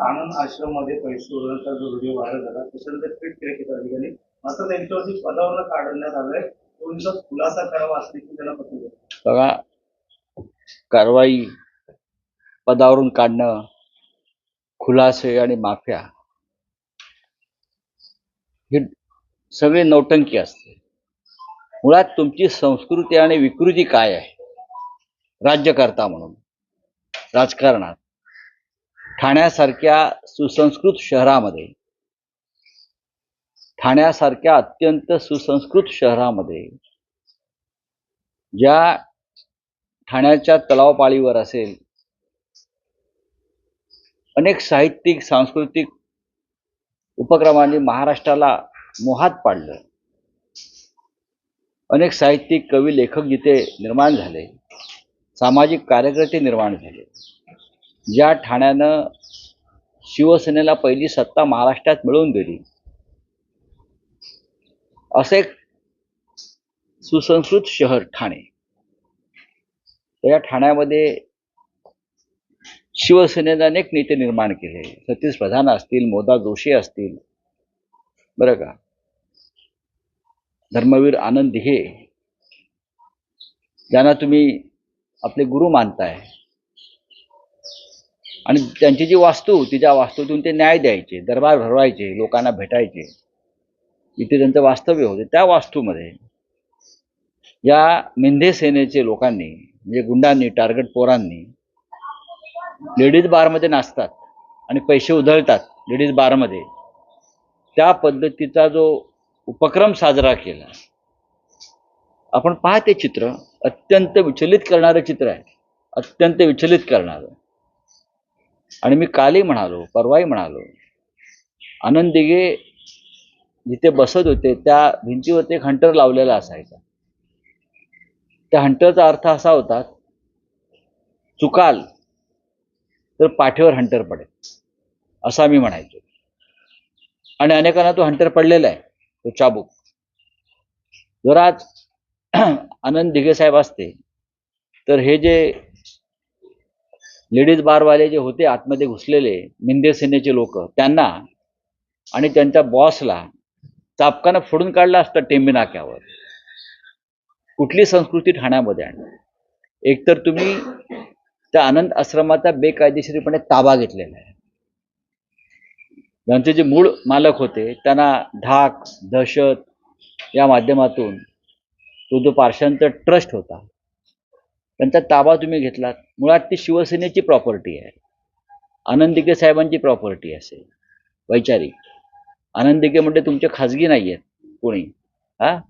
आनंद आश्रममध्ये पैसे उडवण्याचा जो व्हिडिओ व्हायरल झाला त्याच्यानंतर ट्विट केले की अधिकारी मात्र त्यांच्यावरती पदावरून काढण्यात आलंय. तुमचा खुलासा करावा असं देखील त्यांना पत्र बघा कारवाई पदावरून काढणं खुलासे आणि माफ्या हे सगळे नौटंकी असते. मुळात तुमची संस्कृती आणि विकृती काय आहे? राज्यकर्ता म्हणून. राजकारणात. ठाण्यासारख्या सुसंस्कृत शहरामध्ये ठाण्यासारख्या अत्यंत सुसंस्कृत शहरामध्ये ज्या ठाण्याच्या तलावपाळीवर असेल अनेक साहित्यिक सांस्कृतिक उपक्रमांनी महाराष्ट्राला मोहात पाडलं. अनेक साहित्यिक कवी लेखक जिथे निर्माण झाले. सामाजिक कार्यकर्ते निर्माण झाले. ज्या ठाण्यानं शिवसेनेला पहिली सत्ता महाराष्ट्रात मिळवून दिली असे एक सुसंस्कृत शहर ठाणे. या ठाण्यामध्ये शिवसेनेने अनेक नेते निर्माण केले. सतीश प्रधान असतील मोदा जोशी असतील बरं का? धर्मवीर आनंद हे ज्यांना तुम्ही आपले गुरु मानताय. आणि त्यांची जी वास्तू तिच्या वास्तूतून ते न्याय द्यायचे दरबार भरवायचे लोकांना भेटायचे. इथे त्यांचं वास्तव्य होते. त्या वास्तूमध्ये या मेंढे सेनेचे लोकांनी म्हणजे गुंडांनी टार्गेट पोरांनी लेडीज बारमध्ये नाचतात आणि पैसे उधळतात लेडीज बारमध्ये. त्या पद्धतीचा जो उपक्रम साजरा केला. आपण पहा ते चित्र अत्यंत विचलित करणारं चित्र आहे. अत्यंत विचलित करणारं. आणि मी कालही म्हणालो परवाही म्हणालो. आनंद दिघे जिथे बसत होते त्या भिंतीवरती एक हंटर लावलेला असायचा. त्या हंटरचा अर्थ असा होता चुकाल तर पाठीवर हंटर पडेल. असा मी म्हणायचो. आणि अनेकांना तो हंटर पडलेला आहे तो चाबूक. जर आज आनंद दिघे साहेब असते. तर हे जे लेडीज बारवाले जे होते आतमध्ये घुसलेले मिंदे सेनेचे लोक त्यांना आणि त्यांच्या बॉसला चापकानं फोडून काढलं असतं टेंबी नाक्यावर. कुठली संस्कृती ठाण्यामध्ये आणली? एकतर तुम्ही त्या आनंद आश्रमाचा बेकायदेशीरपणे ताबा घेतलेला आहे. त्यांचे जे मूळ मालक होते त्यांना ढाक दहशत या माध्यमातून तो जो पार्शांचा ट्रस्ट होता. त्यांचा ताबा तुम्ही घेतलात. मुळात ती शिवसेनेची प्रॉपर्टी आहे. आनंदिके साहेबांची प्रॉपर्टी असेल. वैचारिक. आनंदिके म्हणजे तुमचे खाजगी नाही आहेत कोणी. हा?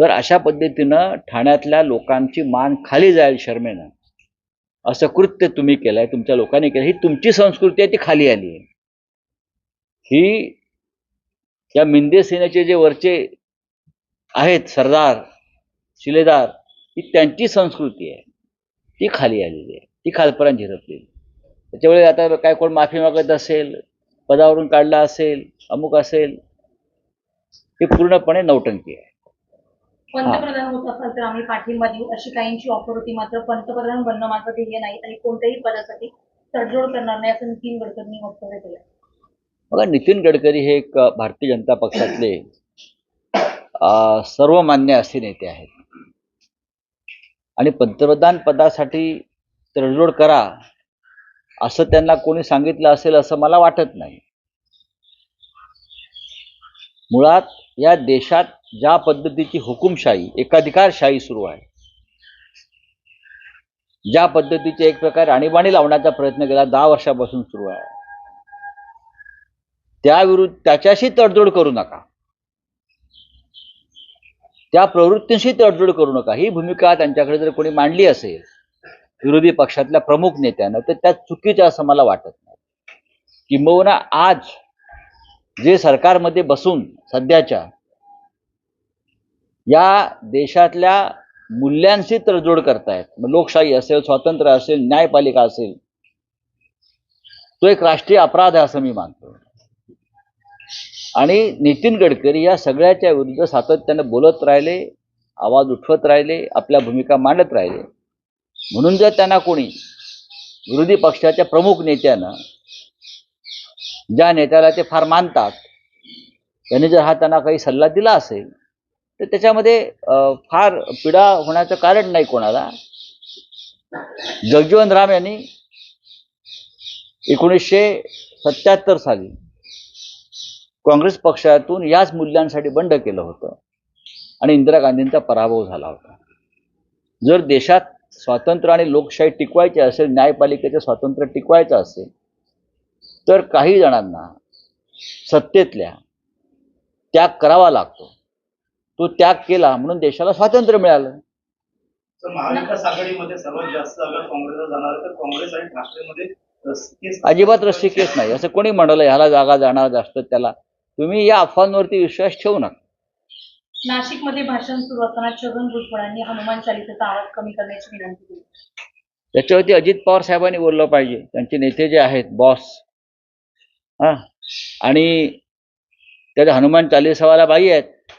तर अशा पद्धतीनं ठाण्यातल्या लोकांची मान खाली जाईल शर्मेनं. असं कृत्य तुम्ही केलंय. तुमच्या लोकांनी केलं ही तुमची संस्कृती आहे ती खाली आली आहे. ही या मिंदे सेनेचे जे वरचे आहेत सरदार शिलेदार ही त्यांची संस्कृती आहे. ती खाली आलेली आहे. ती खालपर्यंत झिरपलेली त्याच्यामुळे आता काय कोण माफी मागत असेल पदावरून काढला असेल अमुक असेल हे पूर्णपणे नौटंकी आहे. पंतप्रधान होत असाल तर आम्ही पाठिंबा देऊ अशी काहींची ऑफर होती मात्र पंतप्रधान बनणं माझं ध्येय नाही आणि कोणत्याही पदासाठी तडजोड करणार नाही असं नितीन गडकरींनी वक्तव्य केलं बघा नितीन गडकरी हे एक भारतीय जनता पक्षातले अ, सर्वमान्य असे नेते आहेत. आणि पंतप्रधान पदासाठी तडजोड करा. असं त्यांना कोणी सांगितलं असेल असं मला वाटत नाही. मुळात या देशात ज्या पद्धतीची हुकुमशाही एकाधिकारशाही सुरू आहे. ज्या पद्धतीचे एक प्रकारे आणीबाणी लावण्याचा प्रयत्न केला दहा वर्षापासून सुरू आहे. त्याविरुद्ध त्याच्याशी तडजोड करू नका. त्या प्रवृत्तींशी तडजोड करू नका. ही भूमिका त्यांच्याकडे जर कोणी मांडली असेल विरोधी पक्षातल्या प्रमुख नेत्यानं तर त्या चुकीच्या असं मला वाटत नाही. किंबहुना आज जे सरकारमध्ये बसून सध्याच्या या देशातल्या मूल्यांशी तडजोड करतायत मग लोकशाही असेल स्वातंत्र्य असेल न्यायपालिका असेल तो एक राष्ट्रीय अपराध आहे असं मी मानतो. आणि नितीन गडकरी या सगळ्याच्या विरुद्ध सातत्यानं बोलत राहिले आवाज उठवत राहिले आपल्या भूमिका मांडत राहिले. म्हणून जर त्यांना कोणी विरोधी पक्षाच्या प्रमुख नेत्यानं ज्या नेत्याला ते फार मानतात त्यांनी जर हा त्यांना काही सल्ला दिला असेल तर त्याच्यामध्ये फार पीडा होण्याचं कारण नाही कोणाला. जगजीवन राम यांनी एकोणीसशे सत्याहत्तर साली काँग्रेस पक्षातून याच मूल्यांसाठी बंड केलं होतं. आणि इंदिरा गांधींचा पराभव झाला होता. जर देशात स्वातंत्र्य आणि लोकशाही टिकवायची असेल न्यायपालिकेचं स्वातंत्र्य टिकवायचं असेल तर काही जणांना सत्तेतल्या त्याग करावा लागतो. तो त्याग केला म्हणून देशाला स्वातंत्र्य मिळालं. तर महाविकास आघाडीमध्ये सर्वात जास्त जागा काँग्रेसला जाणार आहे तर काँग्रेस आणि ठाकरेमध्ये रस्सीखेच अजिबात रस्सीकेस नाही. असं कोणी म्हणालं ह्याला जागा जाणार जास्त त्याला तुम्ही या अफवांवरती विश्वास ठेवू नका. नाशिकमध्ये भाषण सुरू असताना छगन भुजबळांनी हनुमान चालिसेचा आवाज कमी करण्याची विनंती केली. त्याच्यावरती अजित पवार साहेबांनी बोललं पाहिजे. त्यांचे नेते जे आहेत बॉस हा? आणि त्याच्या हनुमान चालीसावाला बाई आहेत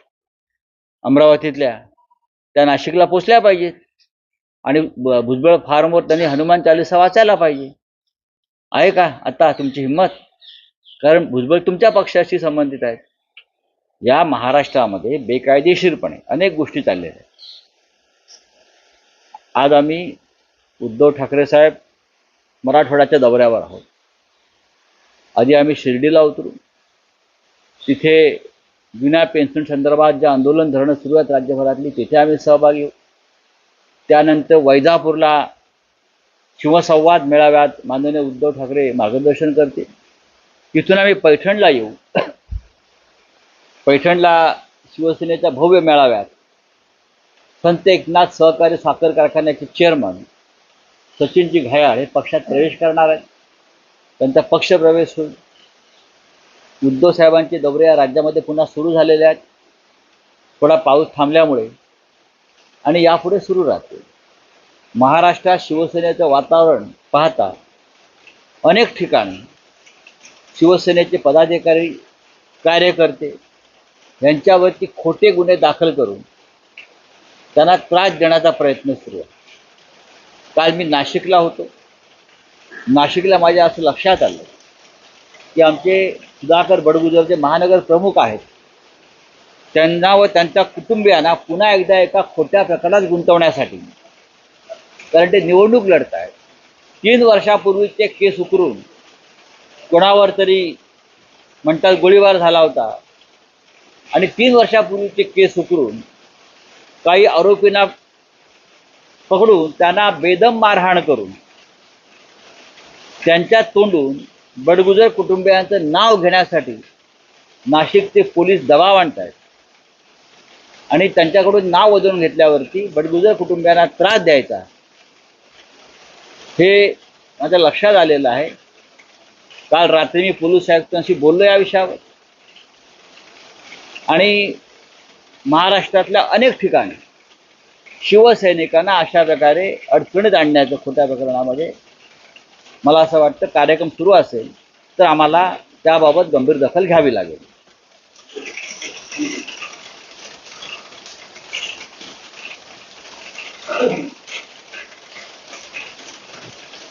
अमरावतीतल्या त्या नाशिकला पोचल्या पाहिजेत आणि भुजबळ फार्मवर त्यांनी हनुमान चालीसा वाचायला पाहिजे. आहे का आता तुमची हिंमत? कारण भुजबळ तुमच्या पक्षाशी संबंधित आहेत. या महाराष्ट्रामध्ये बेकायदेशीरपणे अनेक गोष्टी चाललेल्या आहेत. आज आम्ही उद्धव ठाकरे साहेब मराठवाड्याच्या दौऱ्यावर आहोत. आधी आम्ही शिर्डीला उतरू. तिथे विना पेन्शन संदर्भात जे आंदोलन धरणं सुरू आहेत राज्यभरातली तिथे आम्ही सहभागी होऊ. त्यानंतर वैजापूरला शिवसंवाद मेळाव्यात माननीय उद्धव ठाकरे मार्गदर्शन करतील. तिथून आम्ही पैठणला येऊ. पैठणला शिवसेनेच्या भव्य मेळाव्यात संत एकनाथ सहकारी साखर कारखान्याचे चेअरमन सचिनजी घायाळ हे पक्षात प्रवेश करणार आहेत. त्यांचा पक्षप्रवेश होईल. उद्धव साहेबांचे दौरे या राज्यामध्ये पुन्हा सुरू झालेले आहेत. थोडा पाऊस थांबल्यामुळे आणि यापुढे सुरू राहते महाराष्ट्रात शिवसेनेचं वातावरण पाहता अनेक ठिकाणी शिवसेनेचे पदाधिकारी कार्यकर्ते यांच्यावरती खोटे गुन्हे दाखल करून त्यांना त्रास देण्याचा प्रयत्न सुरू आहे. काल मी नाशिकला होतो. नाशिकला माझ्या असं लक्षात आलं की आमचे सुधाकर बडगुजर जे महानगर प्रमुख आहेत त्यांना व त्यांच्या कुटुंबियांना पुन्हा एकदा एका खोट्या प्रकारात गुंतवण्यासाठी कारण ते निवडणूक लढत आहेत तीन वर्षापूर्वीचे केस उकरून कोणावर तरी म्हणतात गोळीबार झाला होता. आणि तीन वर्षापूर्वीचे केस उकरून काही आरोपींना पकडून त्यांना बेदम मारहाण करून त्यांच्या तोंडून बडगुजर कुटुंबियांचं नाव घेण्यासाठी नाशिकचे पोलीस दबाव आणत आहेत आणि त्यांच्याकडून नाव वजवून घेतल्यावरती बडगुजर कुटुंबियांना त्रास द्यायचा. हे माझ्या लक्षात आलेलं आहे. काल रात्री मी पोलीस आयुक्तांशी बोललो या विषयावर. आणि महाराष्ट्रातल्या अनेक ठिकाणी शिवसैनिकांना अशा प्रकारे अडचणीत आणण्याचं खोट्या प्रकरणामध्ये मला असं वाटतं कार्यक्रम सुरू असेल तर आम्हाला त्याबाबत गंभीर दखल घ्यावी लागेल.